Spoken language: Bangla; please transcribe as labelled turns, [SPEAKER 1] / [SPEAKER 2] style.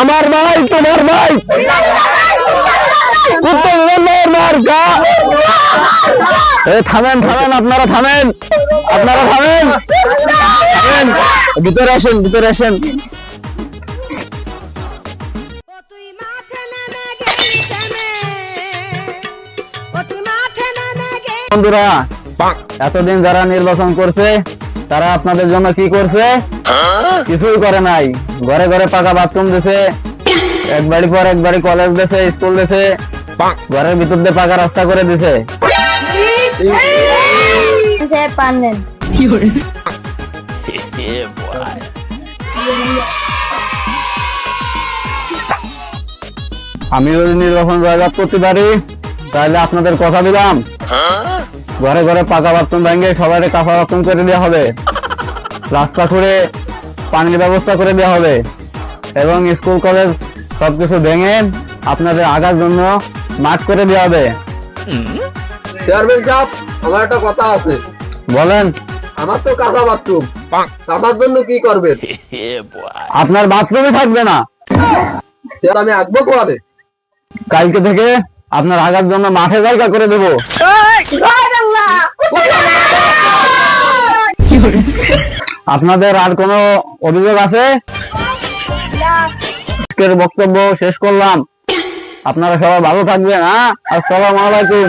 [SPEAKER 1] আমার ভাই তোমার ভাই থামেন থামেন আপনারা থামেন। আপনারা থামেন। ভিতরে আসেন ভিতরে আসেন। বন্ধুরা এতদিন যারা নির্বাচন করছে তারা আপনাদের জন্য কি করছে? কিছুই করে নাই। ঘরে ঘরে পাকা বাথরুম দিছে এক বাড়ি পর এক বাড়ি কলেজ দিছে স্কুল দিছে ঘরের ভিতর দিয়ে পাকা রাস্তা করে দিছে। আমি যদি নির্বাচন জয়লাভ করতে পারি তাহলে আপনাদের কথা দিলাম। ঘরে ঘরে পাকা বাথরুম ভেঙে সবাই কাঁচা বাথরুম করে দেওয়া হবে। রাস্তা করে পানির ব্যবস্থা করে দেওয়া হবে। এবং স্কুল কলেজ সবকিছু ভেঙে আপনাদের আগার জন্য মাঠ করে দেওয়া হবে।
[SPEAKER 2] চেয়ারম্যান সাহেব আমার একটা কথা আছে।
[SPEAKER 1] বলেন।
[SPEAKER 2] আমার তো কাঁচা বাথরুম। আমার জন্য কি করবেন?
[SPEAKER 1] আপনার বাথরুমই থাকবে না।
[SPEAKER 2] আমি আঁকবো কোয়ারে
[SPEAKER 1] কালকে থেকে আপনার আগার জন্য মাঠে জায়গা করে দেবো। আপনাদের আর কোনো অভিযোগ আছে? আজকের বক্তব্য শেষ করলাম। আপনারা সবাই ভালো থাকবেন হ্যাঁ? আসসালাম আলাইকুম।